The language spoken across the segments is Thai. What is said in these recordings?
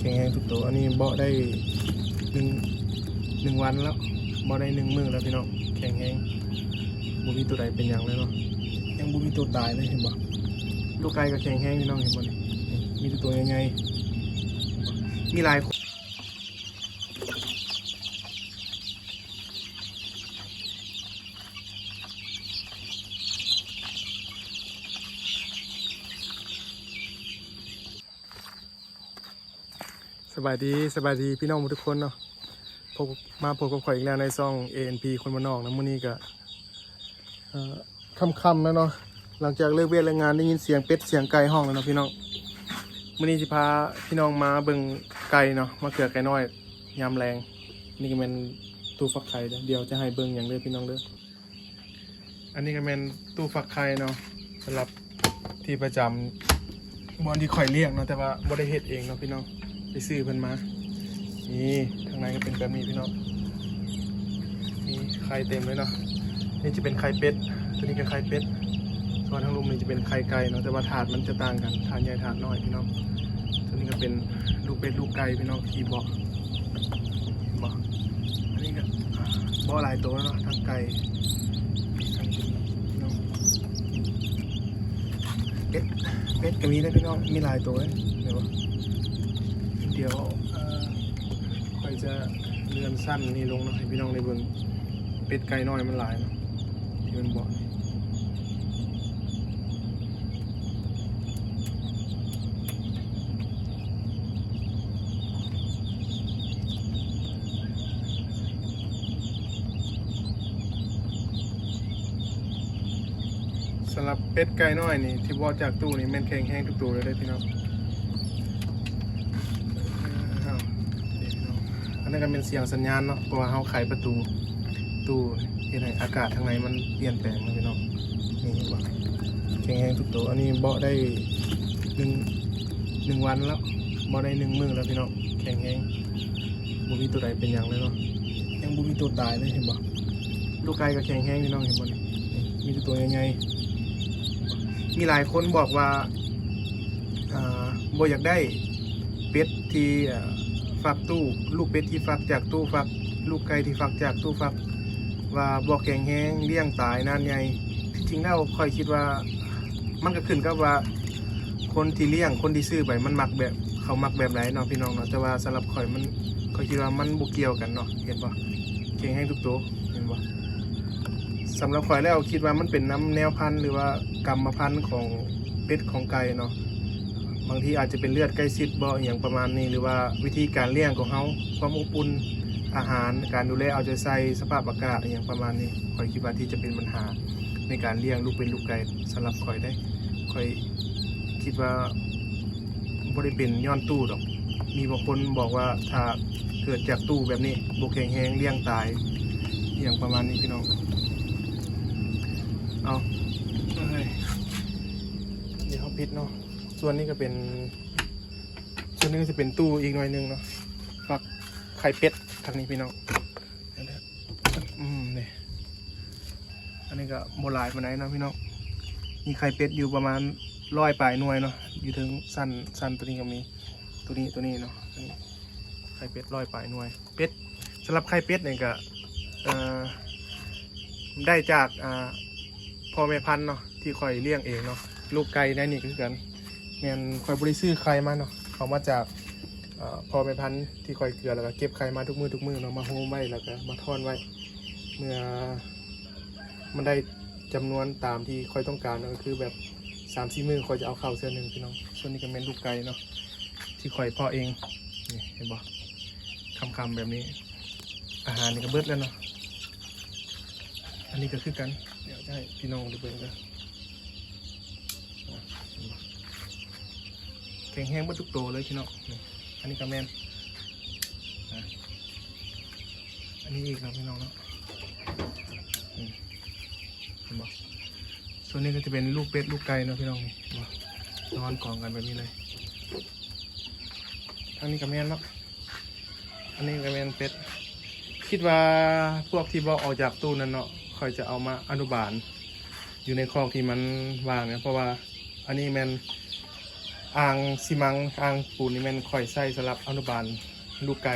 แข็งแรงทุกตัว อันนี้เบาได้หนึ่งหนึ่งวันแล้วเบาได้หนึ่งมือแล้วพี่น้องแข็งแรงบุมีตัวใดเป็นอย่างเลยเนาะยังบุมีตัวตายเลยเห็นบ่ตัวไก่ก็แข็งแรงพี่น้องเห็นบ่มีตัวตัวยังไงมีลาย บายดีสบายดีพี่น้องทุกคนเนาะพบมาพบกับข่อยอีกแล้วในซอง ANP คนมานอกนะมื้อนี้ก็ค่ำๆแล้วเนาะหลังจากเลิกเวียนแรงงานได้ยินเสียงเป็ดเสียงไก่ห้องแล้วเนาะพี่น้องมื้อนี้สิพาพี่น้องมาเบิ่งไก่เนาะมาเกือไก่น้อยยามแรงนี่ก็เป็นตู้ฟักไข่เดี๋ยวจะให้เบิ่งอย่างเด้อพี่น้องเด้ออันนี้ก็เป็นตู้ฟักไข่เนาะสำหรับที่ประจำบอนที่ข่อยเลี้ยงเนาะแต่ว่าบ่ได้เฮ็ดเองเนาะพี่น้อง ไปซื้อเพิ่นมา นี่ข้างในก็เป็นแบบนี้พี่น้อง มีไข่เต็มเลยเนาะ นี่จะเป็นไข่เป็ด ตัวนี้ก็ไข่เป็ด ส่วนทางลุมนี่จะเป็นไข่ไก่เนาะ แต่ว่าถาดมันจะต่างกัน ถาดใหญ่ถาดน้อยพี่น้อง ตัวนี้ก็เป็นลูกเป็ดลูกไก่พี่น้องที่บอกบอกอันนี้ก็บ่อหลายตัวเนาะทั้งไก่เป็ดเป็ดก็มีนะพี่น้อง มีหลายตัวเลยเดี๋ยว เดี๋ยวค่อยจะเลื่อนสั้นนี่ลงเนาะให้พี่น้องได้เบิ่งเป็ดไก่น้อยมันหลายเนาะที่มันบอกสำหรับเป็ดไก่น้อยนี่ที่บอจากตู้นี่แม่นแข็งแห้งทุกตัวเลยได้พี่น้อง อ้าวเดี๋ยวพี่ น้องอันนั้นก็เป็นเสียงสัญญาณเนาะเพราะว่าเขาไขประตูตู้เห็นไหอากาศทางในมันเปลี่ยนแปลงนะพี่น้องนี่เห็นบ่แข็งแรงทุกตัวอันนี้เบาได้หนึ่งหนึ่งวันแล้วเบาได้หนึ่งมื้อแล้วพี่น้องแข็งแรงบุมีตัวใดเป็นอย่างเลยเนาะยังบุมีตัวตายเลยเห็นบ่ลูกไก่ก็แข็งแรงพี่น้องเห็นบ่นมีต่ตัวใหญ่ๆมีหลายคนบอกว่าอ่าบ่อยากได้เป็ดที่อ่อ ฟักตู้ลูกเป็ดที่ฟักจากตู้ฟัก ลูกไก่ที่ฟักจากตู้ฟัก ว่าบอกแข็งแห้งเลี้ยงตายนานใหญ่ที่จริงแล้วค่อยคิดว่า มันก็ขึ้นกับว่า คนที่เลี้ยงคนที่ซื้อไปมันมักแบบเขามักแบบไหนเนาะพี่น้องเนาะแต่ว่าสำหรับข่อยมันข่อยคิดว่ามันบุเกี่ยวกันเนาะเห็นปะแข็งแห้งทุกตัวเห็นปะสำหรับข่อยแล้วคิดว่ามันเป็นน้ำแนวพันธุ์หรือว่ากรรมพันธุ์ของเป็ดของไก่เนาะ บางทีอาจจะเป็นเลือดใกล้ชิดบ่ออย่างประมาณนี้ หรือว่าวิธีการเลี้ยงของเขาความอบอุ่นอาหารการดูแลเอาใจใส่สภาพอากาศอย่างประมาณนี้คอยคิดว่าที่จะเป็นปัญหาในการเลี้ยงลูกเป็นลูกไก่สำหรับคอยได้คอยคิดว่าบ่ได้เป็นย้อนตู้ดอกมีบางคนบอกว่าถ้าเกิดจากตู้แบบนี้บกแข็งแห้งเลี้ยงตายอย่างประมาณนี้พี่น้องเอาเอ้ยเดี๋ยวเขาพิดเนาะ ส่วนนี้ก็เป็น ส่วนนี้ก็จะเป็นตู้อีกหน่อยนึงเนาะฟักไข่เป็ดทางนี้พี่น้องอืมนี่อันนี้ก็โบราณมาไหนเนาะพี่น้องมีไข่เป็ดอยู่ประมาณร้อยปลายหน่วยเนาะอยู่ถึงสั้นสั้นตัวนี้ก็มีตัวนี้ตัวนี้เนาะนี่ไข่เป็ดร้อยปลายหน่วย เป็ดสำหรับไข่เป็ดเนี่ยก็เอ่อได้จากอ่าพ่อแม่พันธุ์เนาะที่คอยเลี้ยงเองเนาะลูกไก่ได้นี่คือกัน แมนคอยบริซื้อไข่มาเนาะเขามาจากอ่อพอไปพันธุ์ที่คอยเกลือแล้วก็เก็บไข่มาทุกมือทุกมือเนาะมาโฮมไว้แล้วก็มาทอนไว้ เมื่อมันได้จำนวนตามที่คอยต้องการเนาะก็คือแบบสามสี่มือคอยจะเอาเข้าเสื้อหนึ่งพี่น้องส่วนนี้ก็เป็นลูกไก่เนาะที่คอยพาะเองนี่เห็นบ่คำคำๆแบบนี้ อาหารนี่ก็เบิดแล้วเนาะอันนี้ก็คือกัน เดี๋ยวจะให้พี่น้องดูเบิ่งกัน แข็งแห้งหมดทุกตัวเลยพี่น้องอันนี้ก็แมนอันนี้อีกแล้วพี่น้องเนาะเห็นบ่ส่วนนี้ก็จะเป็นลูกเป็ดลูกไก่เนาะพี่น้องนี่นอนกองกันแบบนี้เลยอันนี้ก็แมนเนาะอันนี้ก็แมนเป็ดคิดว่าพวกที่บอกออกจากตู้นั้นเนาะคอยจะเอามาอนุบาล อยู่ในคอกที่มันวางเนี่ยเพราะว่าอันนี้แมน อ่างซีมังอ่างปูนนี่แมันค่อยใส่สำหรับอนุบาลลูกไก่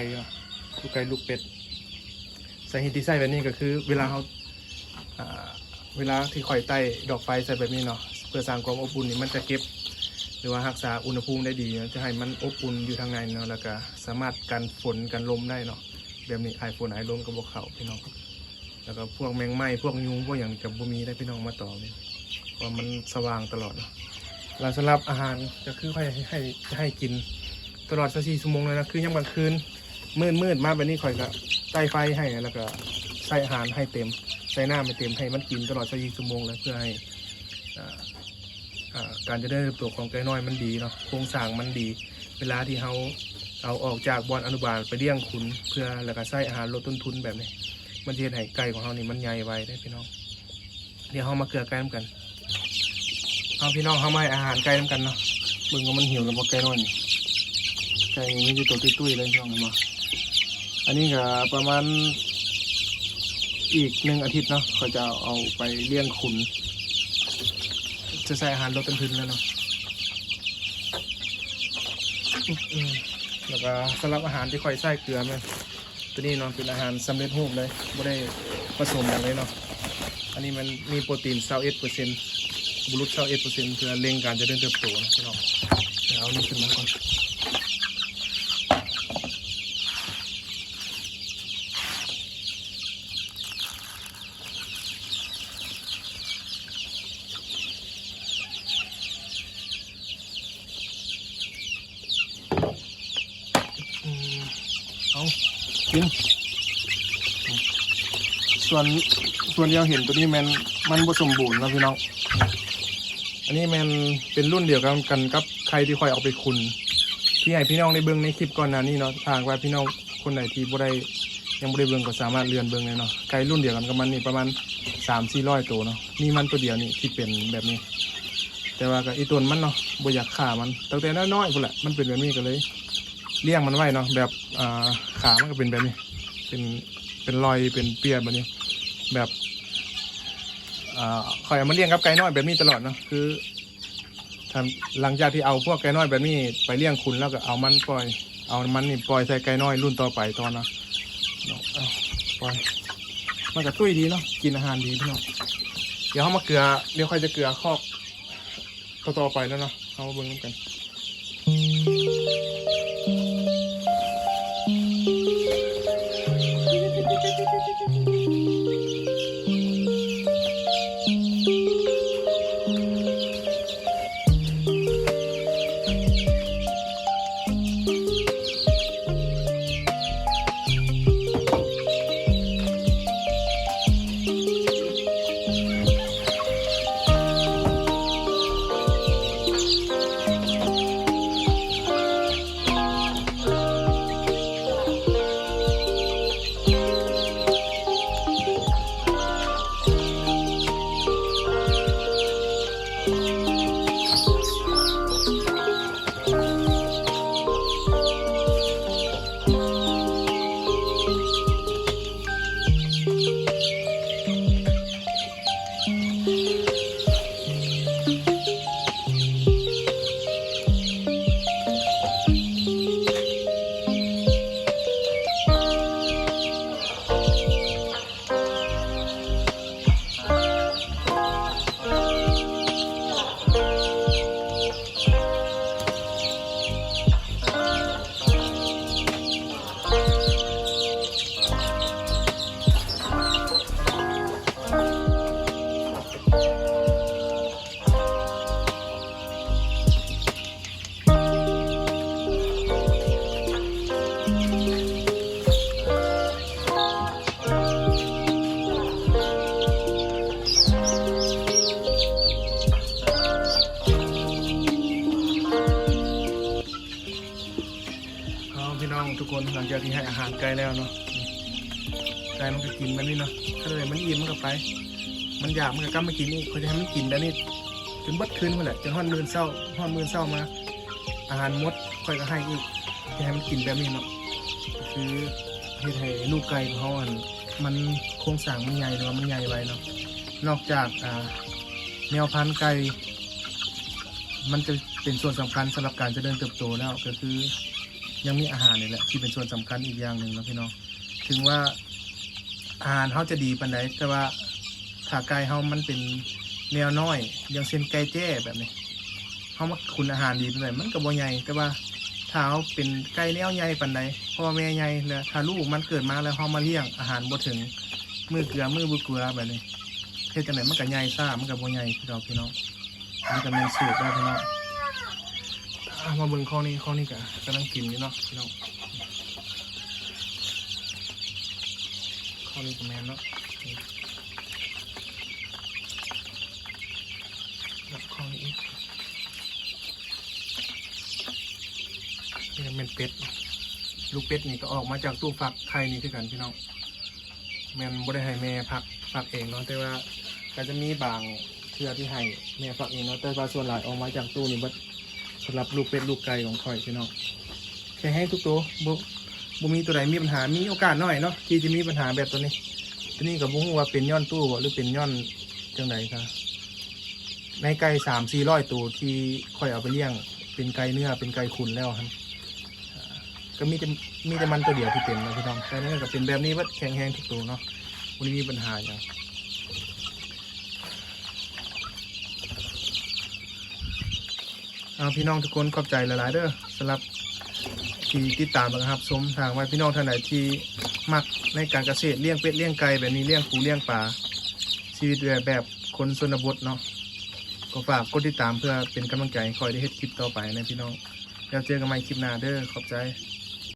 ลูกไก่ลูกเป็ดสาเหตุที่ใส่แบบนี้ก็คือ เวลาเขาเวลาที่ค่อยใต้ดอกไฟใส่แบบนี้เนาะเพื่อสร้างความอบอุ่นนี่มันจะเก็บ หรือว่ารักษาอุณหภูมิได้ดีจะให้มันอบอุ่นอยู่ทางในเนาะแล้วก็สามารถกันฝนกันลมได้เนาะแบบนี้ไอฝนไอลมกับบวเขาพี่น้องแล้วก็พวกแมงไหม้พวกยุงพวกอย่างกับบุมีได้พี่น้องมาต่อเลยเพราะมันสว่างตลอดเนาะ แล้วสำหรับอาหารก็คือให้ให้จะให้กินตลอด24ชั่วโมงเลยนะคือยามกลางคืนมืดมืดมาแบบนี้ข่อยก็ใต้ไฟให้แล้วก็ใส่อาหารให้เต็ม ใส่น้ำให้เต็มให้มันกินตลอด24ชั่วโมงเลยเพื่อให้การจะได้เติบโตของไก่น้อยมันดีเนาะโครงสร้างมันดี เวลาที่เขาเอาออกจากบอนอนุบาลไปเลี้ยงขุนเพื่อแล้วก็ใส่อาหารลดต้นทุนแบบนี้มันจะเฮ็ดให้ไก่ของเรานี่มันใหญ่ไวได้พี่น้อง เดี๋ยวเรามาเกลือไก่น้ำกัน เอาพี่น้องเขามาให้อาหารไก่น้ำกันเนาะเบิ่งว่ามันหิวแล้วบ่ไก่น้อยนี่ไก่นี่มีตัวตุ้ยๆเลยพี่น้องเห็นบ่อันนี้ก็ประมาณอีกหนึ่งอาทิตย์เนาะเขาจะเอาไปเลี้ยงขุน จะใส่อาหารลดต้นทุนแล้วเนาะแล้วก็สำหรับอาหารที่ค่อยใส่เกลือไหมตัวนี้เนาะเป็นอาหารสำเร็จรูปเลยไม่ได้ผสมอะไรเนาะอันนี้มันมีโปรตีน21เปอร์เซ็นต์ บุรุษ21เปอร์เซ็นต์เพื่อเร่งการเจริญเติบโตนะพี่น้องเดี๋ยวเอานี่ขึ้นมาก่อนอืมเอากิน ส่วนส่วนเดียวเห็นตัวนี้มันมันผสมบูรณ์นะพี่น้อง นนี้มันเป็นรุ่นเดียวกันกันกับใครที่คอยเอาไปคุณที่ให้พี่น้องในเบื้องในคลิปก่อนหน้านี้เนาะทางว่าพี่น้องคนไหนที่บ่ได้ยังบ่ได้เบื้องก็สามารถเลื่อนเบื้องเลยเนาะไก่รุ่นเดียวกันกับมันนี่ประมาณสามสี่ร้อยตัวเนาะมีมันตัวเดียวนี่ที่เป็นแบบนี้ แต่ว่าก็อีตัวมันเนาะบ่อยากฆ่ามันตั้งแต่น้อยๆพุ่นแหละมันเป็นแบบนี้ก็เลยเลี้ยงมันไว้เนาะแบบอ่าขามันก็เป็นแบบนี้ เป็นเป็นรอยเป็นเปียแบบนี้ แบบ อ่าคอยเอามาเลี้ยงกับไก่น้อยแบบนี้ตลอดเนาะคือทำหลังจากที่เอาพวกไก่น้อยแบบนี้ไปเลี้ยงคุณแล้วก็เอามันปล่อย เอามันนี่ปล่อยใส่ไก่น้อยรุ่นต่อไปตอนเนาะเนาะปล่อยมันก็ตุ้ยดีเนาะกินอาหารดีพี่น้องเดี๋ยวเขามาเกลือเดี๋ยวค่อยจะเกลือคอกต่อๆไปแล้วเนาะเอามาเบิ่งกัน ไก่มันก็กินแบบนี้เนาะถ้าเลยมันอิ่มมันก็ไป มันอยากมันก็กลับมากินนี่เขาจะให้มันกินแบบนี้จนบัดคืนมาแหละจนห้อนมือเศร้าห้อนมือเศร้ามา อาหารมดค่อยก็ให้อีกจะให้มันกินแบบนี้เนาะคือเฮ็ดให้ลูกไก่ของเขาอันมันโครงสร้างมันใหญ่หรือว่ามันใหญ่ไว้เนาะนอกจากอ่าแนวพันธุ์ไก่มันจะเป็นส่วนสำคัญสำหรับการเจริญเติบโตแล้วก็คือ ยังมีอาหารนี่แหละที่เป็นส่วนสำคัญอีกอย่างหนึ่งนะพี่น้องถึงว่า อาหารเขาจะดีปานใดแต่ว่าถ้าไก่เขามันเป็นแนวน้อยอย่างเช่นไก่แจ้แบบนี้เขามาคุณอาหารดีปานใดมันก็บ่ใหญ่แต่ว่าถ้าเขาเป็นไก่แนวใหญ่ปานใดพ่อแม่ใหญ่แล้วถ้าลูกมันเกิดมาแล้วเขามาเลี้ยงอาหารบ่ถึงมือเกลือมือบุเกลือแบบนี้เฮ็ดจังไดมันก็ใหญ่ซ่ามันก็บ่ใหญ่พี่น้องพี่น้องอันก็แม่นสูตรได้พี่น้องมาเบิ่งข้อนี้ข้อนี้กะกำลังกินอยู่เนาะพี่น้อง ข้อนี้ก็แมนเนาะแล้วข้อนี้อีกนี่เป็นเป็ด ลูกเป็ดนี่ก็ออกมาจากตู้ฟักไข่นี่คือกันพี่น้องแมนบ่ได้ให้แม่พักฟักเองเนาะแต่ว่าก็จะมีบางเชือที่ให้แม่ฟักเองเนาะแต่ว่าส่วนหลายออกมาจากตู้นี่เบิดสำหรับลูกเป็ดลูกไก่ของข่อยพี่น้องแค่ให้ทุกตัวบุ๊ บุมีตัวไหนมีปัญหา มีโอกาสหน่อยเนาะที่จะมีปัญหาแบบตัวนี้ ตัวนี้กับบุ้งว่าเป็นย้อนตู้บ่หรือเป็นย้อนจังไดครับในไก่สามสี่ร้อยตัวที่ข่อยเอาไปเลี้ยง เป็นไก่เนื้อเป็นไก่ขุนแล้วครับก็มีแต่มีแต่มันตัวเดียวที่เป็นนะพี่น้องแต่นี่ก็เป็นแบบนี้วัดแข็งแรงทุกตัวเนาะวันนี้มีปัญหาอย่างเอาพี่น้องทุกคนขอบใจหลาย ๆ เด้อสำหรับ ที่ติดตามนะครับชมทางไว้พี่น้องท่านไหนที่มักในการเกษตรเลี้ยงเป็ดเลี้ยงไก่แบบนี้เลี้ยงปูเลี้ยงปลาชีวิตแบบแบบคนชนบทเนาะก็ฝากกดติดตามเพื่อเป็นกำลังใจให้คอยได้เฮ็ดคลิปต่อไปนะพี่น้องแล้วเจอกันใหม่คลิปหน้าเด้อขอบใจ